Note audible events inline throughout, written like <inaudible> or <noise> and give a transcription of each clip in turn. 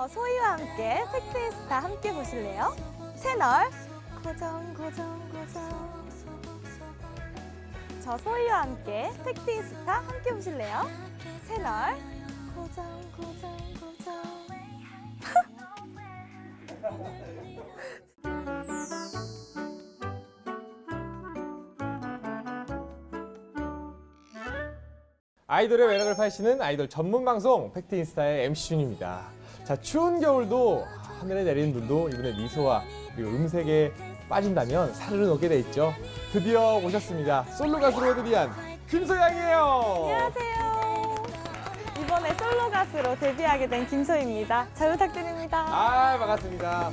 저 소희와 함께 팩트인스타 함께 보실래요? 채널 고정 고정 고정 저 소희와 함께 팩트인스타 함께 보실래요? 채널 고정 고정 고정 아이돌의 매력을 파헤치는 아이돌 전문 방송 팩트 인스타의 MC 준입니다. 자, 추운 겨울도 하늘에 내리는 눈도 이번에 미소와 그리고 음색에 빠진다면 살을 얻게 돼 있죠. 드디어 오셨습니다. 솔로 가수로 데뷔한 김소양이에요. 안녕하세요 이번에 솔로 가수로 데뷔하게 된 김소희입니다 잘 부탁드립니다 아, 반갑습니다.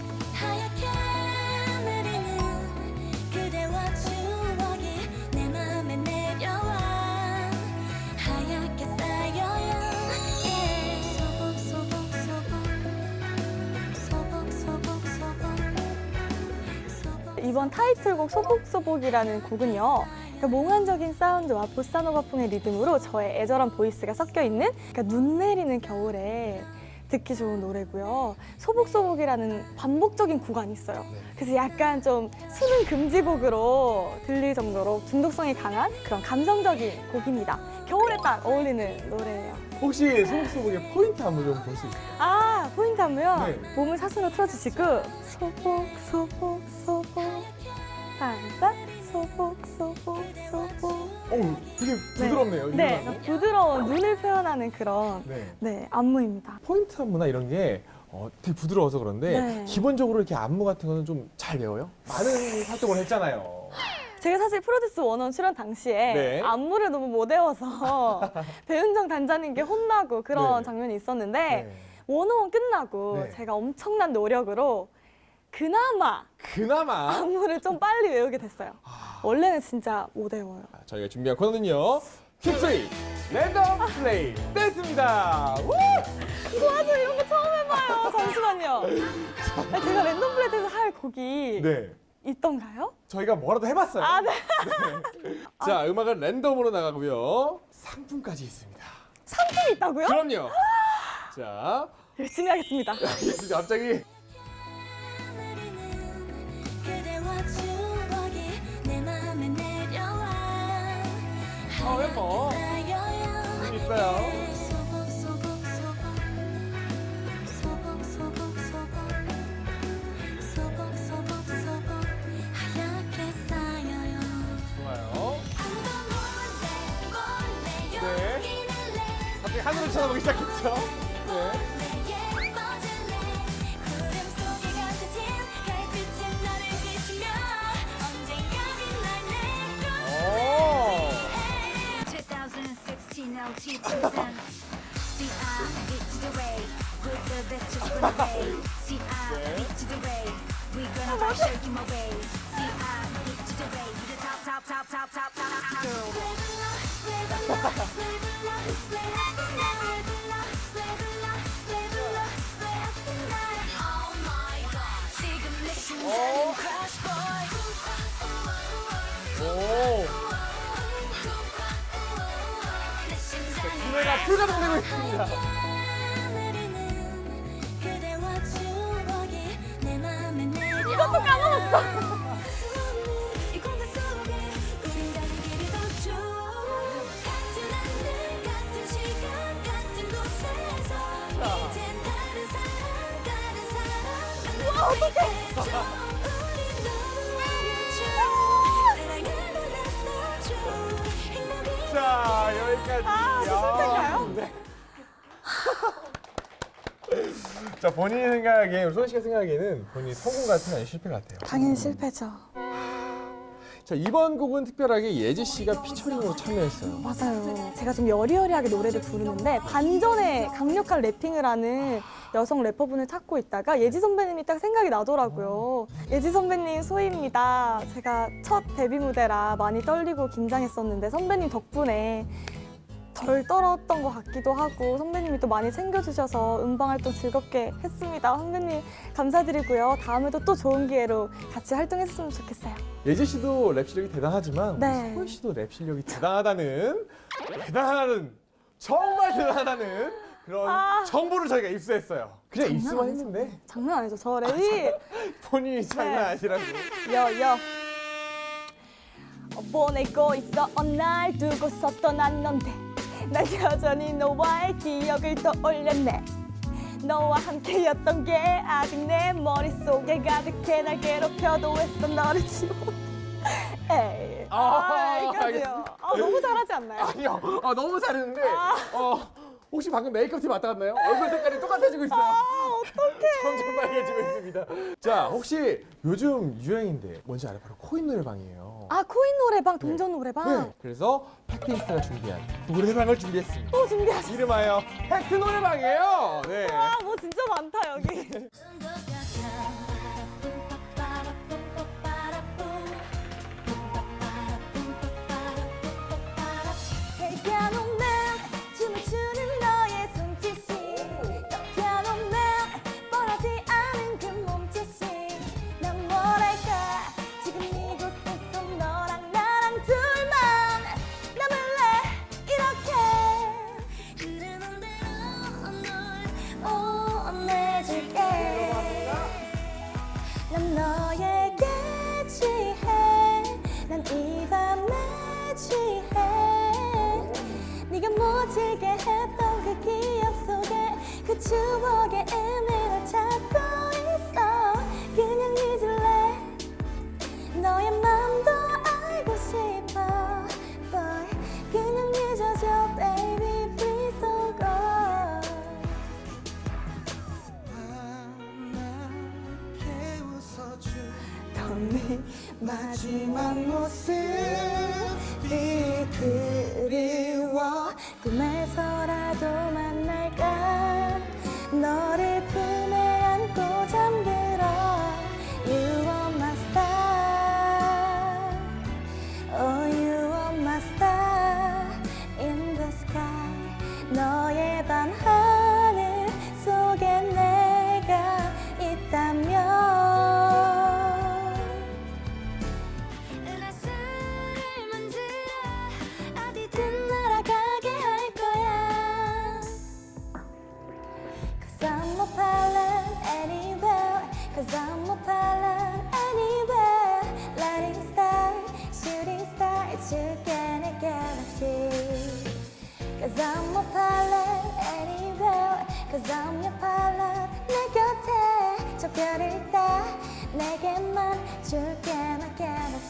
이번 타이틀곡 소복소복이라는 곡은요. 그러니까 몽환적인 사운드와 보사노바풍의 리듬으로 저의 애절한 보이스가 섞여 있는 그러니까 눈 내리는 겨울에 듣기 좋은 노래고요. 소복소복이라는 반복적인 구간이 있어요. 그래서 약간 좀 수능 금지곡으로 들릴 정도로 중독성이 강한 그런 감성적인 곡입니다. 겨울에 딱 어울리는 노래예요. 혹시 소복소복의 포인트 한번 좀 볼 수 있어요? 아 포인트 하면 네. 몸을 사선으로 틀어주시고 소복 소복 소복 반짝 소복 소복 소복 어우, 되게 부드럽네요. 네, 유난히. 부드러운 눈을 표현하는 그런 네. 네 안무입니다. 포인트 안무나 이런 게 어, 되게 부드러워서 그런데 네. 기본적으로 이렇게 안무 같은 거는 좀잘 배워요? 많은 활동을 했잖아요. 제가 사실 프로듀스 원원 출연 당시에 네. 안무를 너무 못 외워서 <laughs> 배은정 단장님께 혼나고 그런 네. 장면이 있었는데 네. 원어원 끝나고 네. 제가 엄청난 노력으로 그나마 그나마 안무를 좀 빨리 외우게 됐어요. 아. 원래는 진짜 못 외워요. 저희가 준비한 코너는요. 킵스리 랜덤 플레이 댄스입니다. 우! 맞아 이런 거 처음 해봐요. 잠시만요. 아, 제가 랜덤 플레이에서 할 곡이 네. 있던가요? 저희가 뭐라도 해봤어요. 아 네. <laughs> 자, 음악은 랜덤으로 나가고요. 상품까지 있습니다. 상품이 있다고요? 그럼요. 자, 열심히 하겠습니다. <laughs> 갑자기 어 예뻐. 눈 있어요. 좋아요. 네. 네. 갑자기 하늘을 쳐다보기 시작했죠. 내가 네, 풀가동 되고 있습니다. <laughs> 자, 본인이 생각하기에, 우리 소연 씨가 생각하기에는 본인이 성공 같은 아니 실패 같아요. 당연히 실패죠. 자, 이번 곡은 특별하게 예지 씨가 피처링으로 참여했어요. 맞아요. 제가 좀 여리여리하게 노래를 부르는데 반전에 강력한 래핑을 하는 여성 래퍼분을 찾고 있다가 예지 선배님이 딱 생각이 나더라고요. 예지 선배님 소희입니다. 제가 첫 데뷔 무대라 많이 떨리고 긴장했었는데 선배님 덕분에 덜 떨었던 것 같기도 하고 선배님이 또 많이 챙겨주셔서 음방 활동 즐겁게 했습니다. 선배님 감사드리고요. 다음에도 또 좋은 기회로 같이 활동했으면 좋겠어요. 예지 씨도 랩 실력이 대단하지만 네. 소연 씨도 랩 실력이 대단하다는 대단하다는 정말 대단하다는 그런 아. 정보를 저희가 입수했어요. 그냥 입수만 장난 아니죠. 했는데 장난 아니죠. 저 랩이 본인이 장난 네. 아니라고. 여여 보내고 있어 어, 날 두고서 떠났는데 난 여전히 너와의 기억을 떠올렸네 너와 함께였던 게 아직 내 머릿속에 가득해 날 괴롭혀도 했어 너를 지워 에이 아, 여기까지요 아, 너무 잘하지 않나요? 아니요, 아, 너무 잘했는데 아. 어, 혹시 방금 메이크업 팀 왔다 갔나요? 얼굴 색깔이 똑같아지고 있어요. 아 어떡해 점점 빨개지고 있습니다. 자, 혹시 요즘 유행인데 뭔지 알아요? 바로 코인 노래방이에요. 아 코인 노래방 동전 노래방 네, 그래서 팩트인스타가 준비한 노래방을 준비했습니다. 또 준비하셨어요 이름하여 팩트 노래방이에요. 네. 아 뭐 진짜 많다 여기 <laughs> 추억의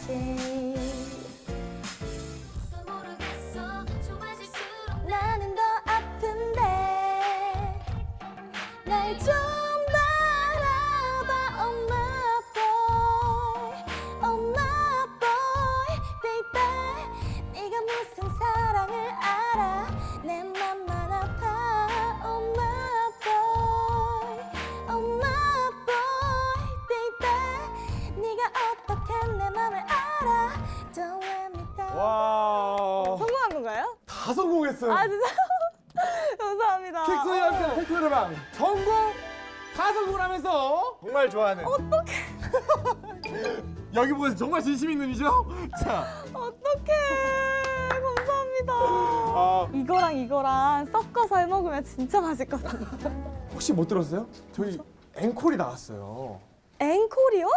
Görüşürüz. 좋아하는 어떡해 <laughs> 여기 보면서 정말 진심 있는 이죠? <laughs> 자, 어떡해 감사합니다. 아, 이거랑 이거랑 섞어서 해 먹으면 진짜 맛있거든요. 혹시 못 들었어요? 저희 앵콜이 나왔어요. 앵콜이요?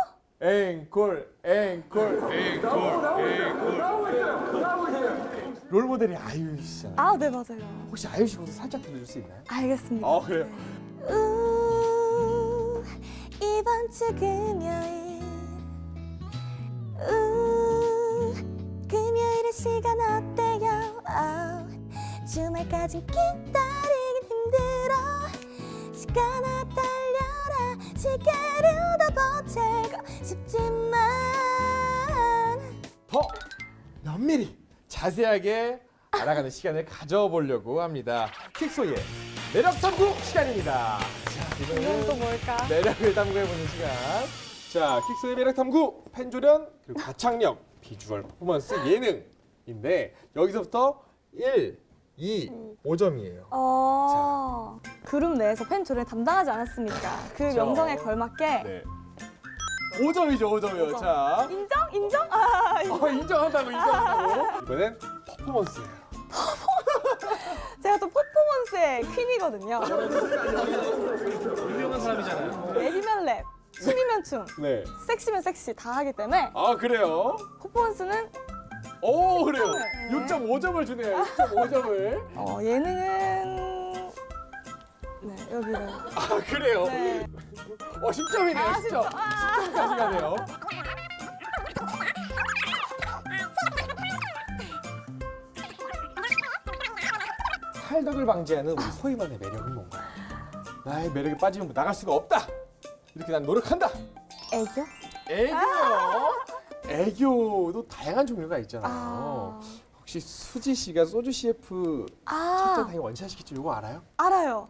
앵콜, 앵콜, 앵콜, 앵콜. 롤 모델이 아이유 씨잖아요. 아 네 맞아요. 혹시 아이유 씨 모습 살짝 들려줄 수 있나요? 알겠습니다. 아, 그래요? 우, 이번 주 금요일 우, 금요일의 시간 어때요? 어, 주말까진 기다리긴 힘들어 시간아 달려라 시계를 더 보채고 싶지만 더 면밀히 자세하게 알아가는 시간을 가져보려고 합니다. 킥소의 매력 탐구 시간입니다. 자, 이건 또 뭘까? 매력을 탐구해보는 시간. 자, 킥소의 매력 탐구, 펜조련, 그리고 가창력, 비주얼, 퍼포먼스, 예능인데 여기서부터 1, 2, 5점이에요. 어, 그룹 내에서 팬조를 담당하지 않았습니까? 그 그렇죠. 명성에 걸맞게 네. 5점이죠, 5점이요. 오 점. 자, 인정? 인정? 아, 인정. 어, 인정한다고, 인정한다고. 이번엔 퍼포먼스예요. <laughs> 제가 또 퍼포먼스에 랩의 퀸이거든요. 유명한 사람이잖아요. 랩이면 랩, 춤이면 춤, 네. 섹시면 섹시 다 하기 때문에 아 그래요? 퍼포먼스는 오 그래요. 네. 6.5점을 주네요. 6.5점을. 어, 예능은 네 여기를 아 그래요. 네. 어 10점이네요. 아, 10점. 진짜? 아. 10점까지 가네요. 탈덕을 방지하는 우리 소희만의 매력은 뭔가요? 나의 매력에 빠지면 나갈 수가 없다. 이렇게 난 노력한다. 애교? 애교요. 애교도 다양한 종류가 있잖아요. 아, 혹시 수지 씨가 소주 CF 아 당에 원샷 시킬 줄 이거 알아요? 알아요.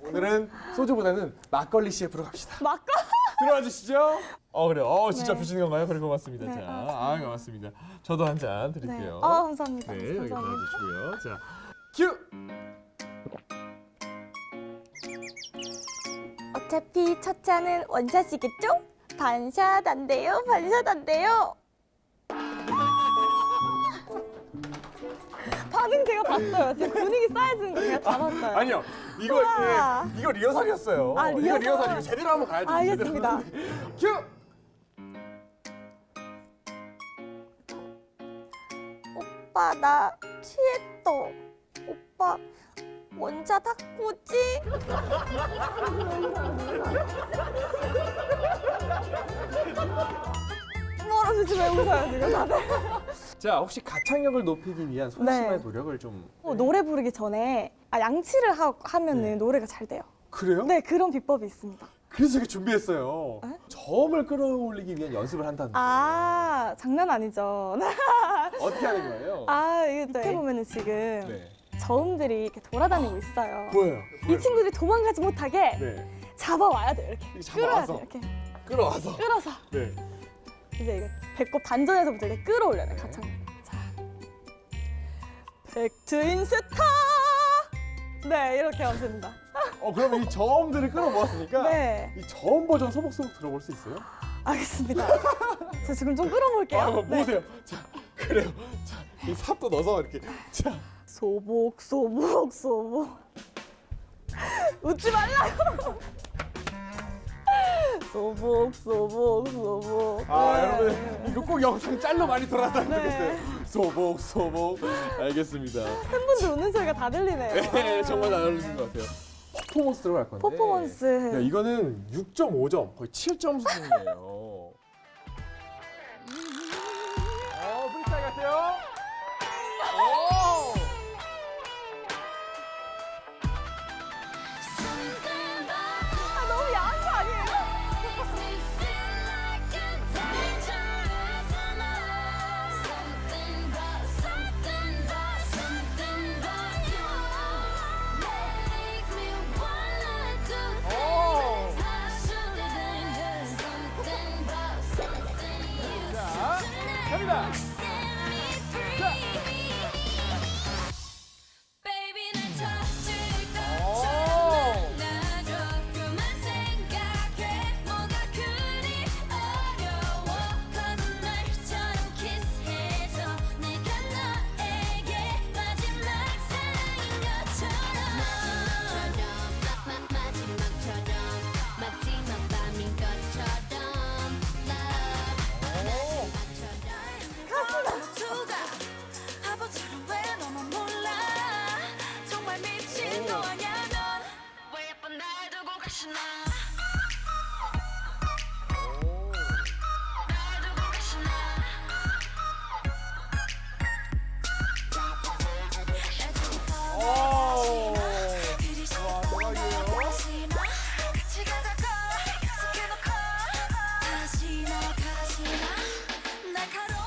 오늘은 소주보다는 막걸리 CF로 갑시다. 막거 들어와 주시죠. 어 그래요. 어 진짜 네. 주시는 건가요? 그래 고맙습니다. 네, 자, 아, 아 고맙습니다. 저도 한 잔 네. 드릴게요. 아 감사합니다. 네, 여기 감사합니다. 넣어주시고요. 자, 큐. 어차피 첫 차는 원샷이겠죠? 반샷 안 돼요. 반샷 안 돼요. 반응 제가 봤어요. 지금 분위기 쌓여지는 거 제가 다 봤어요. 아니요, 이거 우와. 예, 이거 리허설이었어요. 아, 이거 리허설? 리허설 이거 제대로 한번 가야죠. 알겠습니다. 제대로. <laughs> 큐. 오빠 나 취했어. 오빠 원샷 학고지? 뭐라서 지금 왜 웃어요 지금 다들? 자, 혹시 가창력을 높이기 위한 소심한 네. 노력을 좀 어, 노래 부르기 전에 아, 양치를 하, 하면은 네. 노래가 잘 돼요. 그래요? 네 그런 비법이 있습니다. 그래서 이렇게 준비했어요. 에? 저음을 끌어올리기 위한 연습을 한다는. 아 장난 아니죠. 어떻게 하는 거예요? 아 이게 밑에 보면은 지금 네. 저음들이 이렇게 돌아다니고 있어요. 보여요. 이 친구들이 도망가지 못하게 네. 잡아와야 돼요. 이렇게 이렇게 끌어야 잡아와서. 돼요. 이렇게 끌어와서. 끌어서 네. 이제 이게 배꼽 단전에서부터 이렇게 끌어올려야 돼요. 가창. 자, 백트인 스타. 네 이렇게 하면 됩니다. 어 그럼 이 저음들을 끌어모았으니까 네 이 저음 버전 소복소복 들어볼 수 있어요? 알겠습니다. 저 지금 좀 끌어볼게요. 아, 뭐 네. 보세요. 자, 그래요. 자, 이 삽도 넣어서 이렇게. 자, 소복 소복 소복 <laughs> 웃지 말라고 <laughs> 소복 소복 소복 아 네. 여러분 이거 꼭 영상 짤로 많이 돌아다니고 네. 있어요. 소복, 소복. 알겠습니다. 팬분들 웃는 소리가 다 들리네요 네, 정말 잘 어울리는 것 같아요. 퍼포먼스로 갈 건데. 퍼포먼스 야, 이거는 6.5점, 거의 7점 수준이에요.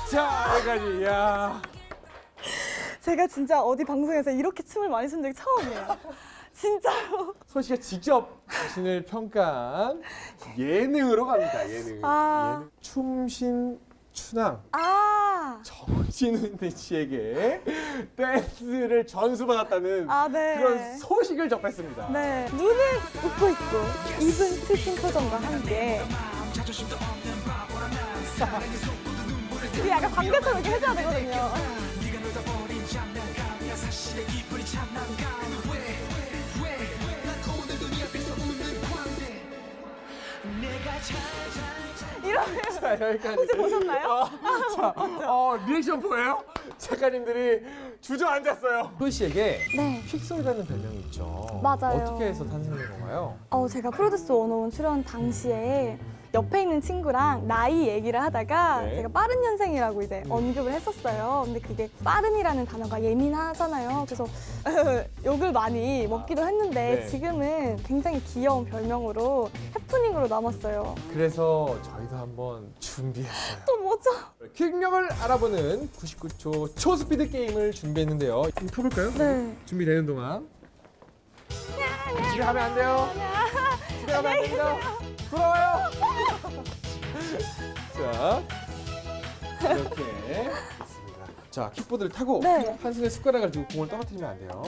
자, 여기까지. 야. 제가 진짜 어디 방송에서 이렇게 춤을 많이 춘 적이 처음이에요 <laughs> 진짜로 소 씨가 직접 자신을 평가한 예능으로 갑니다. 예능. 아. 예능. 춤신 춘왕 아, 정진훈 씨에게 댄스를 전수받았다는 아, 네. 그런 소식을 접했습니다. 네. 눈을 웃고 있고, 입은 슬픈 표정과 함께. 이게 약간 관계처럼 해줘야 되거든요. 이러면 혹시 보셨나요? 어, 어, 리액션 보여요? 작가님들이 주저앉았어요. 효 씨에게 네. 픽솔이라는 별명이 있죠. 맞아요. 어떻게 해서 탄생된 건가요? 어, 제가 프로듀스 101 출연 당시에 옆에 있는 친구랑 나이 얘기를 하다가 네. 제가 빠른 년생이라고 이제 음. 언급을 했었어요. 근데 그게 빠른이라는 단어가 예민하잖아요. 그래서 <laughs> 욕을 많이 먹기도 했는데 네. 지금은 굉장히 귀여운 별명으로 해프닝으로 남았어요. 그래서 저희도 한번 준비했어요. 또 뭐죠? 퀵명을 알아보는 99초 초스피드 게임을 준비했는데요. 한번 타볼까요? 네. 준비되는 동안. 집에 가면 안 돼요. 집에 가면 안 됩니다. 돌아와요. <laughs> 자, 이렇게 있습니다. 자, 킥보드를 타고 네. 한 손에 숟가락을 들고 공을 떨어뜨리면 안 돼요.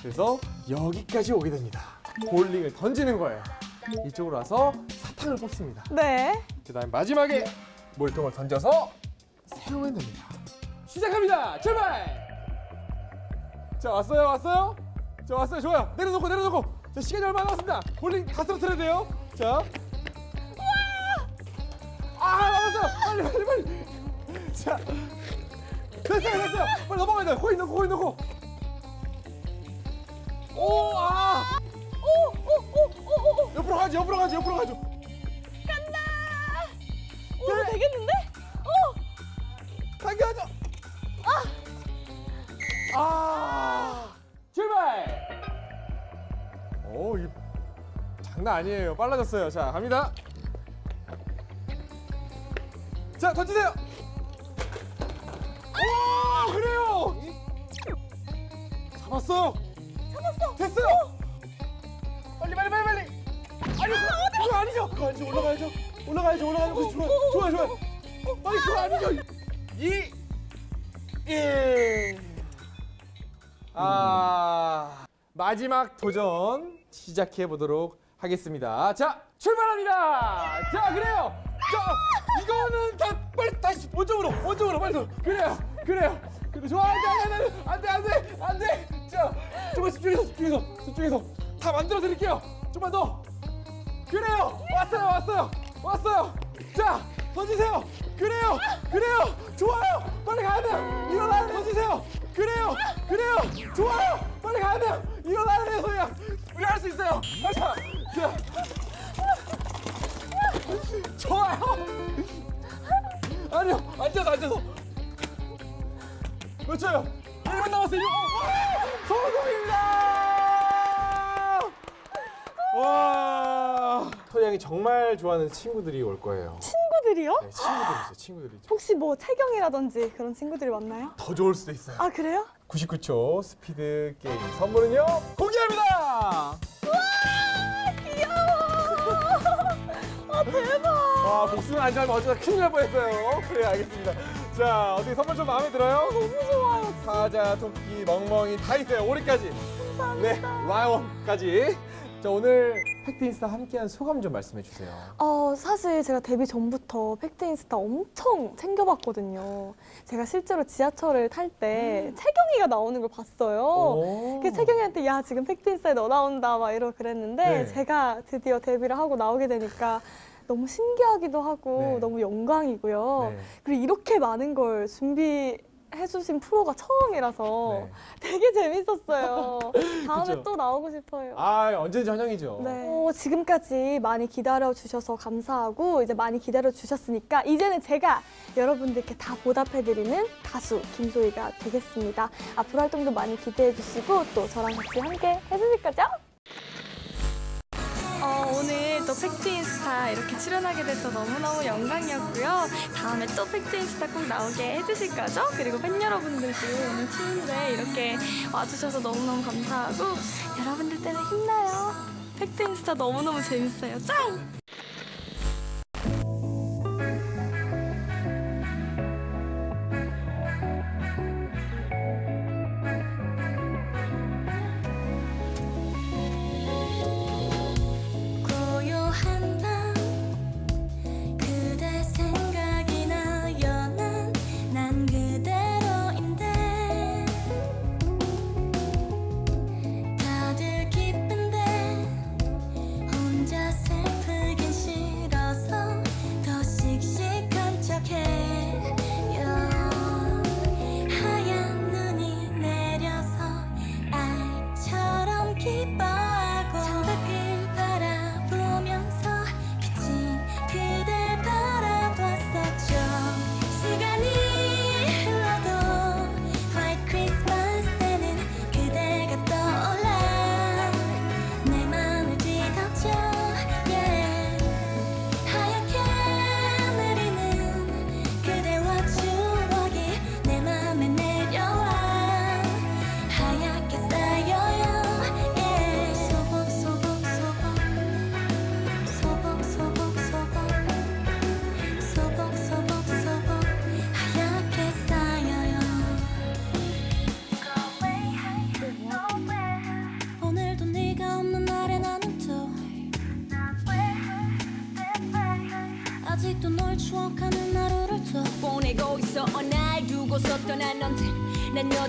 그래서 여기까지 오게 됩니다. 볼링을 던지는 거예요. 이쪽으로 와서 사탕을 뽑습니다. 네. 그다음 마지막에 몰통을 던져서 세우면 됩니다. 시작합니다. 출발. 자 왔어요, 왔어요. 자 왔어요, 좋아요. 내려놓고 내려놓고. 자 시간이 얼마 남았습니다. 볼링 다 떨어뜨려야 돼요. 자. 빨리 빨리 빨리. 자. 됐어요, 됐어요. 빨리 넘어가야 돼요. 코인 넣고, 코인 넣고. 오, 아. 오, 오, 오, 오, 오, 옆으로 가죠, 옆으로 가죠, 옆으로 가죠. 간다. 오, 이거 되겠는데? 오, 당겨져. 아. 아. 출발. 오, 이 장난 아니에요. 빨라졌어요. 자, 갑니다. 자, 던지세요. 오, 그래요. 잡았어요. 잡았어. 됐어요. 빨리 빨리 빨리 빨리. 아니, 그거, 그거 아니죠. 그거 아니죠. 올라가야죠. 올라가야죠. 올라가야죠. 좋아요. 좋아요. 좋아요. 빨리 그거 아니죠. 이, 일. 아, 마지막 도전 시작해 보도록 하겠습니다. 자, 출발합니다. 자, 그래요. 자, 이거는 다 빨리 다시 원점으로, 원점으로 빨리. 더. 그래요, 그래요. 그래, 좋아, 안돼, 안돼, 안돼, 안돼. 자, 좀만 집중해서, 집중해서, 집중해서 다 만들어 드릴게요. 좀만 더. 그래요, 왔어요, 왔어요, 왔어요. 자, 던지세요. 그래요, 그래요, 좋아요. 빨리 가야 돼요. 일어나야 돼, 던지세요. 그래요, 그래요, 좋아요. 빨리 가야 돼요. 일어나야 돼요, 소희야. 우리 할 수 있어요. 자, 자. 좋아요. 아니요, 앉아서, 앉아서. 몇 초요? 1분 남았어요. 성공입니다. 와. 소희 양이 정말 좋아하는 친구들이 올 거예요. 친구들이요? 네, 친구들이 있어요, 친구들이. 혹시 뭐 채경이라든지 그런 친구들이 왔나요? 더 좋을 수도 있어요. 아 그래요? 99초 스피드 게임 선물은요 공개합니다. 아 대박! 와안 좋아하면 어쩌다 큰일 날 뻔했어요. 그래 알겠습니다. 자 어떻게 선물 좀 마음에 들어요? 너무 좋아요. 사자, 토끼, 멍멍이 다 있어요. 오리까지. 네, 라이온까지. 자 오늘 팩트 인스타 함께한 소감 좀 말씀해 주세요. 어 사실 제가 데뷔 전부터 팩트 인스타 엄청 챙겨봤거든요. 제가 실제로 지하철을 탈 때 채경이가 나오는 걸 봤어요. 오. 그 채경이한테 야 지금 팩트 인스타에 너 나온다 막 이러고 그랬는데 네. 제가 드디어 데뷔를 하고 나오게 되니까 너무 신기하기도 하고 네. 너무 영광이고요. 네. 그리고 이렇게 많은 걸 준비 해주신 프로가 처음이라서 네. 되게 재밌었어요. <laughs> 다음에 그죠? 또 나오고 싶어요. 아 언제든지 환영이죠. 네. 어, 지금까지 많이 기다려 주셔서 감사하고 이제 많이 기다려 주셨으니까 이제는 제가 여러분들께 다 보답해 드리는 가수 김소희가 되겠습니다. 앞으로 활동도 많이 기대해 주시고 또 저랑 같이 함께 해 주실 거죠? 어, 오늘 또 팩트인스타 이렇게 출연하게 돼서 너무너무 영광이었고요. 다음에 또 팩트인스타 꼭 나오게 해주실 거죠? 그리고 팬 여러분들도 오늘 추운데 이렇게 와주셔서 너무너무 감사하고 여러분들 때문에 힘나요. 팩트인스타 너무너무 재밌어요. 짱!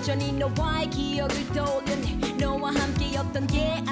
여전히 너와의 기억을 떠올린 너와 함께였던 게